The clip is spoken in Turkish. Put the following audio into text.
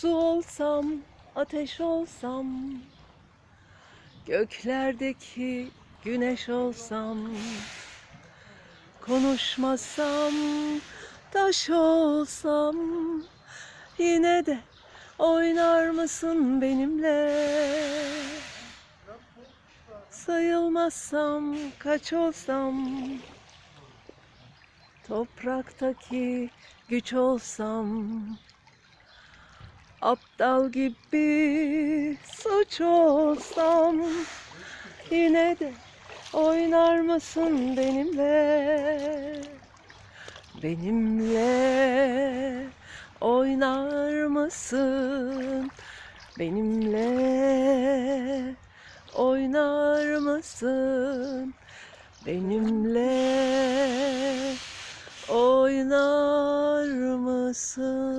Su olsam, ateş olsam, göklerdeki güneş olsam, konuşmasam, taş olsam, yine de oynar mısın benimle? Sayılmazsam, kaç olsam, topraktaki güç olsam, Aptal gibi suç olsam Yine de oynar mısın benimle? Benimle oynar mısın? Benimle oynar mısın? Benimle oynar mısın